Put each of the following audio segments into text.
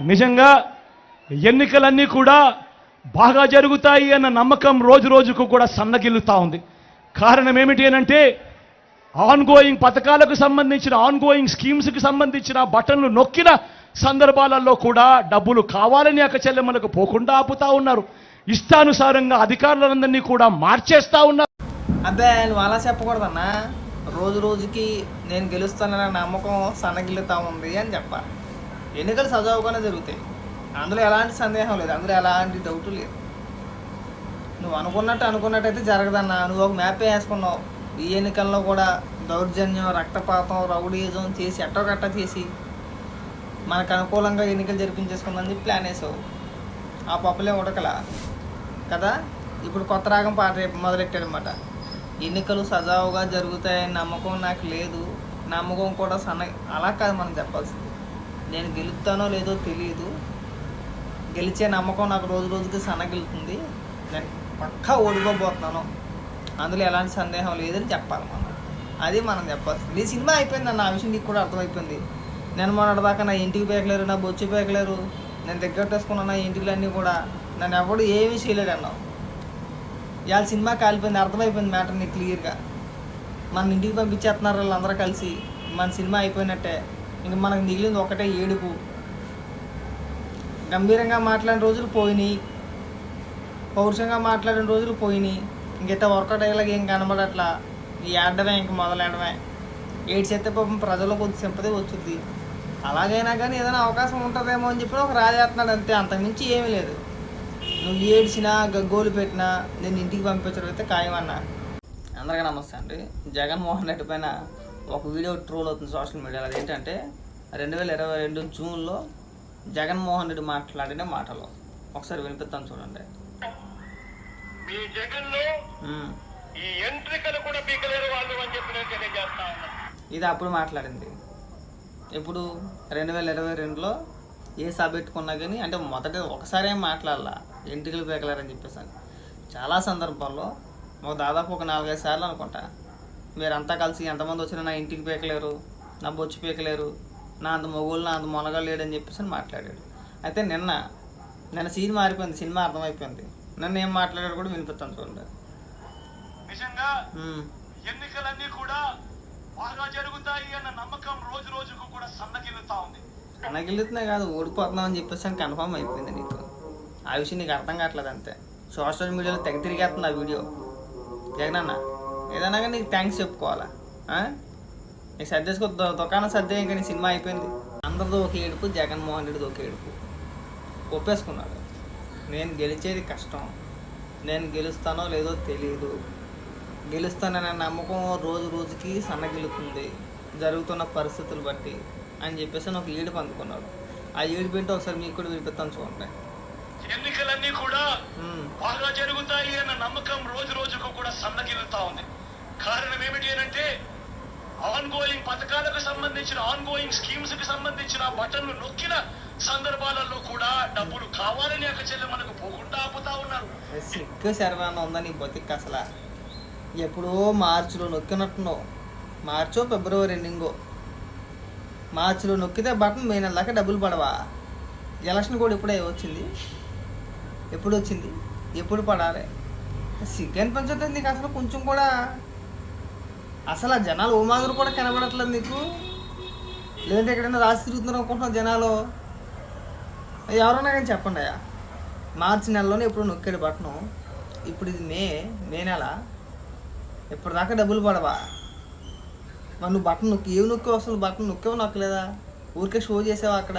నిజంగా ఎన్నికలన్నీ కూడా బాగా జరుగుతాయి అన్న నమ్మకం రోజు రోజుకు కూడా సన్నగిల్లుతూ ఉంది. కారణం ఏమిటి అనంటే ఆన్గోయింగ్ పథకాలకు సంబంధించిన ఆన్గోయింగ్ స్కీమ్స్కి సంబంధించిన బటన్లు నొక్కిన సందర్భాలలో కూడా డబ్బులు కావాలని అక్క చెల్లెమ్మలకు పోకుండా ఆపుతా ఉన్నారు. ఇష్టానుసారంగా అధికారులందరినీ కూడా మార్చేస్తా ఉన్నారు. అబ్బే నువ్వు అలా చెప్పకూడదన్నా. రోజు రోజుకి నేను గెలుస్తానన్న నమ్మకం సన్నగిల్లుతా ఉంది అని చెప్పాలి. ఎన్నికలు సజావుగానే జరుగుతాయి. అందులో ఎలాంటి సందేహం లేదు. అందులో ఎలాంటి డౌట్ లేదు. నువ్వు అనుకున్నట్టు అనుకున్నట్టయితే జరగదన్నా. నువ్వు ఒక మ్యాప్ వేసుకున్నావు. ఈ ఎన్నికల్లో కూడా దౌర్జన్యం రక్తపాతం రౌడీజం చేసి ఎట్టగట్ట చేసి మనకు అనుకూలంగా ఎన్నికలు జరిపించేసుకుందని చెప్పి ప్లాన్ వేసావు. ఆ పప్పులే ఉడకల. కదా? ఇప్పుడు కొత్త రాగం పాట రేపు మొదలెట్టాడనమాట. ఎన్నికలు సజావుగా జరుగుతాయని నమ్మకం నాకు లేదు. నమ్మకం కూడా సన్న అలా కాదు మనం చెప్పాల్సింది. నేను గెలుస్తానో లేదో తెలియదు గెలిచే నమ్మకం నాకు రోజు రోజుకి సన్నగిలుతుంది నేను పక్కా ఓడిపోబోతున్నాను. అందులో ఎలాంటి సందేహం లేదని చెప్పాలి మనం. అది మనం చెప్పాల్సింది. ఈ సినిమా అయిపోయింది అన్న ఆ విషయం నీకు కూడా అర్థమైపోయింది. నేను మొన్నటిదాకా నా ఇంటికి పేకలేరు నా బొచ్చు పేకలేరు. నేను దగ్గర నా ఇంటిలన్నీ కూడా నన్ను ఎవడు ఏమీ చేయలేడు అన్నావు. ఇవాళ సినిమా కాలిపోయింది అర్థమైపోయింది మ్యాటర్ నీకు క్లియర్గా. మన ఇంటికి పంపించేస్తున్నారు వాళ్ళందరూ కలిసి. మన సినిమా అయిపోయినట్టే. ఇంక మనకు మిగిలింది ఒకటే ఏడుపు. గంభీరంగా మాట్లాడిన రోజులు పోయినాయి. పౌరుషంగా మాట్లాడిన రోజులు పోయినాయి. ఇంకెట్ట వర్కౌట్ అయ్యేలాగా ఏం కనబడట్లా? ఏడమే ఇంక మొదలెడమే. ఏడు చేస్తే పాపం ప్రజల్లో కొద్ది సింపతి వచ్చుద్ది. అలాగైనా కానీ ఏదైనా అవకాశం ఉంటుందేమో అని చెప్పి ఒక రాజేస్తున్నాడు అంతే. అంతకుమించి ఏమీ లేదు. నువ్వు ఏడ్చినా గగ్గోలు పెట్టినా నేను ఇంటికి పంపించడం అయితే ఖాయమన్నా. అందరికీ నమస్తే అండి. జగన్మోహన్ రెడ్డి పైన ఒక వీడియో ట్రోల్ అవుతుంది సోషల్ మీడియాలో. అదేంటంటే రెండు వేల ఇరవై రెండు జూన్లో జగన్మోహన్ రెడ్డి మాట్లాడిన మాటలు. ఒకసారి వినిపిస్తాను చూడండి. మీ జగన్లో ఉమ్. ఈ ఎంట్రికలు కూడా పీకలేరు వాళ్ళు అని చెప్పి నేను తెలియజేస్తా ఉన్నాను ఇది అప్పుడు మాట్లాడింది. ఇప్పుడు రెండు వేల ఇరవై రెండులో ఏ సభ పెట్టుకున్నా కానీ అంటే మొదట ఒకసారి ఏం మాట్లాడాల ఎంటికలు పీకలేరని చెప్పేసి. చాలా సందర్భాల్లో దాదాపు ఒక నాలుగైదు సార్లు అనుకుంటా మీరంతా కలిసి ఎంతమంది వచ్చినా నా ఇంటికి పీకలేరు నా బొచ్చు పీకలేరు నా అంత మొగోళ్ళు నా అంత మొనగాళ్ళు లేడని చెప్పేసి మాట్లాడాడు. అయితే నిన్న నిన్న సీన్ మారిపోయింది సినిమా అర్థమైపోయింది. నన్ను ఏం మాట్లాడాడు కూడా వినిపిస్తాను చూడండి. నిజంగా. ఎన్నికలన్నీ కూడా బాగా జరుగుతాయి అన్న నమ్మకం రోజు రోజుకు కూడా సన్నగిల్లుతా ఉంది. అనగిలుతున్నాయి కాదు ఓడిపోతున్నాం అని చెప్పేసి అని కన్ఫర్మ్ అయిపోయింది నీకు. ఆ విషయం నీకు అర్థం కావట్లేదు అంతే. సోషల్ మీడియాలో తెగ తిరిగేస్తుంది ఆ వీడియో. జగనన్న ఏదైనా కానీ నీకు థ్యాంక్స్ చెప్పుకోవాలా? నీకు సర్దేసుకో దుకాణం సర్దే ఇంకా నీ సినిమా అయిపోయింది. అందరితో ఒక ఏడుపు జగన్మోహన్ రెడ్డిది ఒక ఏడుపు. ఒప్పేసుకున్నాడు. నేను గెలిచేది కష్టం. నేను గెలుస్తానో లేదో తెలియదు గెలుస్తాననే నమ్మకం రోజు రోజుకి సన్నగిలుతుంది జరుగుతున్న పరిస్థితులు బట్టి అని చెప్పేసి అని ఒక ఏడుపు అందుకున్నాడు. ఆ ఏడుపు ఏంటో ఒకసారి మీకు కూడా వినిపిస్తాను చూడండి. ఎన్నికలన్నీ కూడా బాగా జరుగుతాయి అన్న నమ్మకం రోజు రోజుకు కూడా సన్నగిల్లుతా ఉంది. కారణం ఏమిటి అంటే ఆన్ గోయింగ్ పథకాలకు సంబంధించిన ఆన్ గోయింగ్ స్కీమ్స్కి సంబంధించిన బటన్లు నొక్కిన సందర్భాలలో కూడా డబ్బులు కావాలని అక్క మనకు పోకుండా ఆపుతా ఉన్నారు. సిగ్గు శర్వాన ఉందా నీ అసలు? ఎప్పుడో మార్చిలో నొక్కినట్టున్నావు. మార్చో ఫిబ్రవరి ఎండింగో. మార్చిలో నొక్కితే బటన్ మే నెల డబ్బులు పడవా? ఎలక్షన్ కూడా ఇప్పుడే వచ్చింది. ఎప్పుడు వచ్చింది ఎప్పుడు పడాలి? సిగ్గు అనిపించదు నీకు అసలు కొంచెం కూడా. అసలు ఆ జనాలు ఓమాదురు కూడా కనబడట్లేదు నీకు? లేదంటే ఎక్కడైనా రాసి తిరుగుతున్నారు అనుకుంటున్నావు జనాలు? ఎవరన్నా కానీ చెప్పండి అయ్యా. మార్చి నెలలోనే ఇప్పుడు నొక్కాడు బట్టను ఇప్పుడు ఇది మే మే నెల. ఇప్పటిదాకా డబ్బులు పడవా? మరి నువ్వు బట్టన్ నొక్కి ఏమి నొక్కావు అసలు? బట్టన్ నొక్కేవు నొక్కలేదా? ఊరికే షో చేసావా అక్కడ?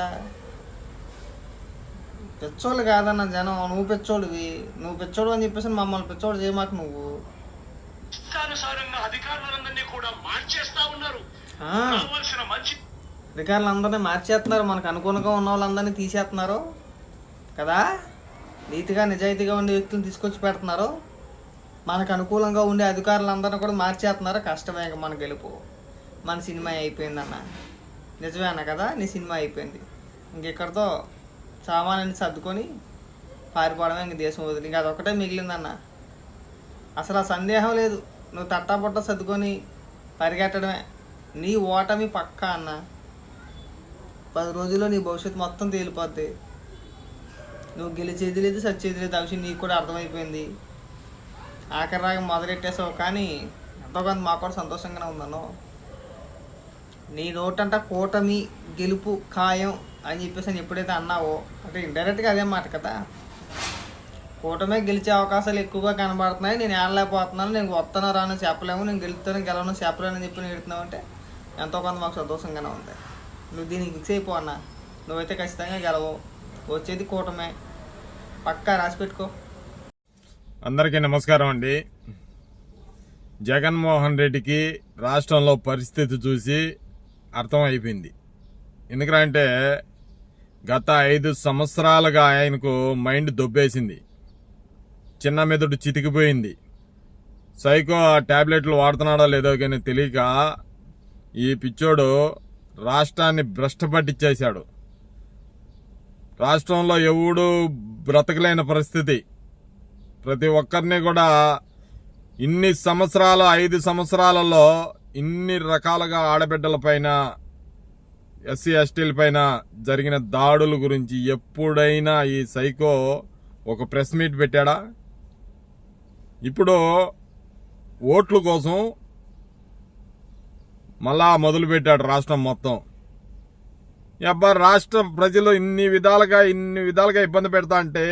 పెచ్చోళ్ళు కాదన్న జనం నువ్వు పెచ్చోడివి నువ్వు పెచ్చోడు అని చెప్పేసి మమ్మల్ని పెచ్చోడు చేయమాక నువ్వు. ఇష్టానుసారంగా అధికారులందరినీ కూడా మార్చేస్తా ఉన్నారు. కావాల్సిన మంచి అధికారులు అందరినీ మార్చేస్తున్నారు. మనకు అనుకూలంగా ఉన్న వాళ్ళందరినీ తీసేస్తున్నారు. కదా? నీతిగా నిజాయితీగా ఉండే వ్యక్తులను తీసుకొచ్చి పెడుతున్నారు. మనకు అనుకూలంగా ఉండే అధికారులందరినీ కూడా మార్చేస్తున్నారు. కష్టమే ఇంక మన గెలుపు. మన సినిమా అయిపోయిందన్న. నిజమేనా కదా? నీ సినిమా అయిపోయింది. ఇంకెక్కడితో సామాన్యాన్ని సర్దుకొని పారిపోవడమే ఇంక దేశం వదిలి. ఇంకా అదొకటే మిగిలిందన్న. అసలు ఆ సందేహం లేదు. నువ్వు తట్టాపుట్ట సర్దుకొని పరిగెట్టడమే. నీ ఓటమి పక్కా అన్న. పది రోజుల్లో నీ భవిష్యత్తు మొత్తం తేలిపోద్ది. నువ్వు గెలిచేది లేదు సచ్చేది లేదు ఆ విషయం నీకు కూడా అర్థమైపోయింది. ఆఖరి రాగా మొదలెట్టేసావు కానీ ఎంతో కొంత మాకు కూడా సంతోషంగానే ఉందను నీ నోటంట కూటమి గెలుపు ఖాయం అని చెప్పేసి అని ఎప్పుడైతే అన్నావో అంటే ఇండైరెక్ట్గా అదే మాట కదా. కూటమే గెలిచే అవకాశాలు ఎక్కువగా కనబడుతున్నాయి. నేను ఏడలేకపోతున్నాను. నేను వస్తాను రాను చెప్పలేము. నేను గెలుస్తాను గెలవను చెప్పలేను అని చెప్పి నేను అంటే ఎంతో కొంత మాకు సంతోషంగానే ఉంది. నువ్వు దీనికి ఫిక్స్ అయిపో అన్న. నువ్వైతే ఖచ్చితంగా గెలవు. వచ్చేది కూటమే. పక్కా రాసి పెట్టుకో. అందరికీ నమస్కారం అండి. జగన్మోహన్ రెడ్డికి రాష్ట్రంలో పరిస్థితి చూసి అర్థం అయిపోయింది ఎందుకంటే గత ఐదు సంవత్సరాలుగా ఆయనకు మైండ్ దొబ్బేసింది. చిన్న మెదడు చితికిపోయింది. సైకో ఆ టాబ్లెట్లు వాడుతున్నాడో లేదో కానీ తెలియక ఈ పిచ్చోడు రాష్ట్రాన్ని భ్రష్టపట్టించేశాడు రాష్ట్రంలో ఎవడు బ్రతకలేని పరిస్థితి. ప్రతి ఒక్కరిని కూడా ఇన్ని సంవత్సరాల ఐదు సంవత్సరాలలో ఇన్ని రకాలుగా ఆడబిడ్డలపైన ఎస్సీ ఎస్టీల పైన జరిగిన దాడుల గురించి ఎప్పుడైనా ఈ సైకో ఒక ప్రెస్ మీట్ పెట్టాడా? ఇప్పుడు ఓట్ల కోసం మళ్ళా మొదలు పెట్టాడు రాష్ట్రం మొత్తం. అబ్బా రాష్ట్ర ప్రజలు ఇన్ని విధాలుగా ఇన్ని విధాలుగా ఇబ్బంది పెడతా అంటే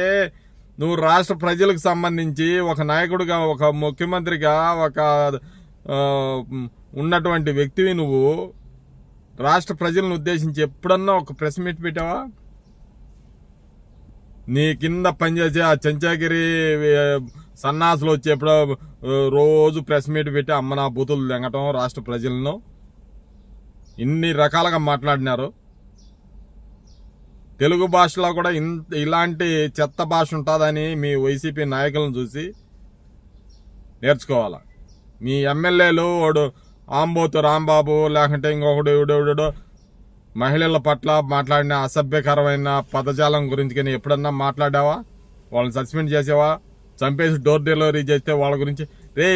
నువ్వు రాష్ట్ర ప్రజలకు సంబంధించి ఒక నాయకుడిగా ఒక ముఖ్యమంత్రిగా ఒక ఉన్నటువంటి వ్యక్తివి నువ్వు రాష్ట్ర ప్రజలను ఉద్దేశించి ఎప్పుడన్నా ఒక ప్రెస్ మీట్ పెట్టావా? నీ కింద పనిచేసే ఆ చెంచాగిరి సన్నాసులు వచ్చేప్పుడు రోజు ప్రెస్ మీట్ పెట్టి అమ్మ నా బూతులు తెంగటం రాష్ట్ర ప్రజలను. ఇన్ని రకాలుగా మాట్లాడినారు. తెలుగు భాషలో కూడా ఇంత ఇలాంటి చెత్త భాష ఉంటుందని మీ వైసీపీ నాయకులను చూసి నేర్చుకోవాలి? మీ ఎమ్మెల్యేలు వాడు ఆంబోతు రాంబాబు లేకుంటే ఇంకొకడు ఎవడెవడో మహిళల పట్ల మాట్లాడిన అసభ్యకరమైన పదజాలం గురించి కానీ ఎప్పుడన్నా మాట్లాడావా? వాళ్ళని సస్పెండ్ చేసావా? చంపేసి డోర్ డెలివరీ చేస్తే వాళ్ళ గురించి రే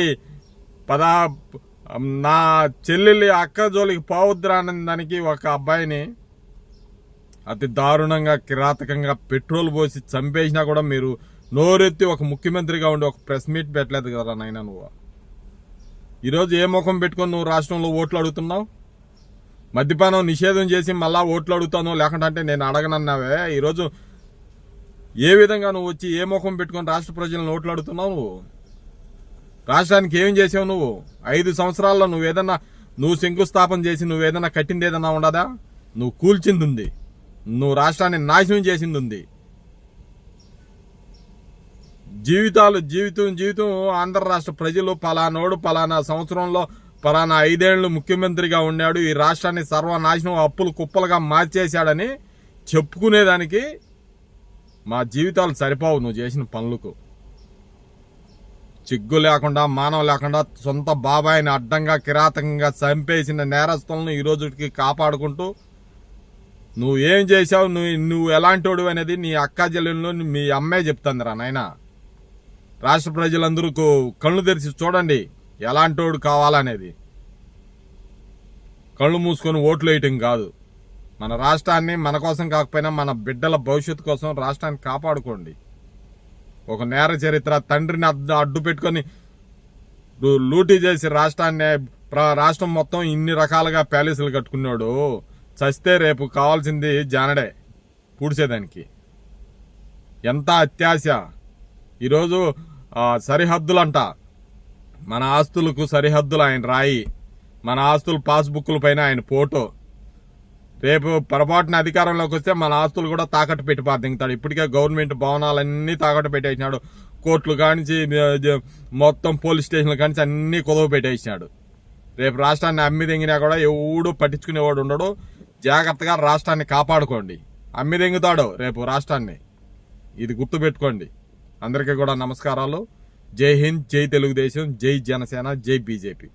పదా నా చెల్లెలి అక్క జోలికి పోవద్దురా దానికి ఒక అబ్బాయిని అతి దారుణంగా కిరాతకంగా పెట్రోల్ పోసి చంపేసినా కూడా మీరు నోరెత్తి ఒక ముఖ్యమంత్రిగా ఉండి ఒక ప్రెస్ మీట్ పెట్టలేదు కదా నాయన నువ్వు? ఈరోజు ఏ ముఖం పెట్టుకొని నువ్వు రాష్ట్రంలో ఓట్లు అడుగుతున్నావు? మద్యపానం నిషేధం చేసి మళ్ళా ఓట్లు అడుగుతాను లేకుంటే అంటే నేను అడగనన్నావే. ఈరోజు ఏ విధంగా నువ్వు వచ్చి ఏ ముఖం పెట్టుకొని రాష్ట్ర ప్రజలను ఓట్లు అడుగుతున్నావు నువ్వు? రాష్ట్రానికి ఏం చేసావు నువ్వు? ఐదు సంవత్సరాల్లో నువ్వేదన్నా నువ్వు శంకుస్థాపన చేసి నువ్వేదన్నా కట్టింది ఏదన్నా ఉండదా? నువ్వు కూల్చింది ఉంది నువ్వు రాష్ట్రాన్ని నాశనం చేసింది ఉంది జీవితాలు జీవితం జీవితం ఆంధ్ర రాష్ట్ర ప్రజలు పలానోడు పలానా సంవత్సరంలో పలానా ఐదేళ్ళు ముఖ్యమంత్రిగా ఉన్నాడు. ఈ రాష్ట్రాన్ని సర్వనాశనం అప్పులు కుప్పలుగా మార్చేశాడని చెప్పుకునేదానికి మా జీవితాలు సరిపోవు నువ్వు చేసిన పనులకు. చిగ్గు లేకుండా మానవ లేకుండా సొంత బాబాయిని అడ్డంగా కిరాతకంగా చంపేసిన నేరస్తులను ఈ రోజుకి కాపాడుకుంటూ నువ్వు ఏం చేశావు? నువ్వు నువ్వు ఎలాంటి అనేది నీ అక్క చెల్లెళ్ళు మీ అమ్మే చెప్తుందిరా నాయన. రాష్ట్ర ప్రజలందరూ కళ్ళు తెరిచి చూడండి. ఎలాంటోడు కావాలనేది. కళ్ళు మూసుకొని ఓట్లు వేయటం కాదు. మన రాష్ట్రాన్ని మన కోసం కాకపోయినా మన బిడ్డల భవిష్యత్తు కోసం రాష్ట్రాన్ని కాపాడుకోండి. ఒక నేర చరిత్ర తండ్రిని అడ్డు అడ్డు పెట్టుకొని లూటీ చేసి రాష్ట్రాన్ని ప్ర- రాష్ట్రం మొత్తం ఇన్ని రకాలుగా ప్యాలెస్లు కట్టుకున్నాడు. చస్తే రేపు కావాల్సింది జానడే. పూడ్చేదానికి. ఎంత అత్యాశ. ఈరోజు సరిహద్దులంటా సరిహద్దులంట. మన ఆస్తులకు సరిహద్దులు ఆయన రాయి. మన ఆస్తులు పాస్బుక్ల పైన ఆయన ఫోటో. రేపు పొరపాటున అధికారంలోకి వస్తే మన ఆస్తులు కూడా తాకట్టు పెట్టి పాదింగుతాడు ఇప్పటికే గవర్నమెంట్ భవనాలన్నీ తాకట్టు పెట్టేసినాడు కోర్టులు కానించి మొత్తం పోలీస్ స్టేషన్లు కానించి అన్నీ కుదవ పెట్టేసినాడు రేపు రాష్ట్రాన్ని అమ్మిదెంగినా కూడా ఎవడు పట్టించుకునేవాడు ఉండడు. జాగ్రత్తగా రాష్ట్రాన్ని కాపాడుకోండి. అమ్మిదెంగుతాడు రేపు రాష్ట్రాన్ని. ఇది గుర్తుపెట్టుకోండి. అందరికీ కూడా నమస్కారాలు. జై హింద్ జై తెలుగుదేశం జై జనసేన జై బీజేపీ.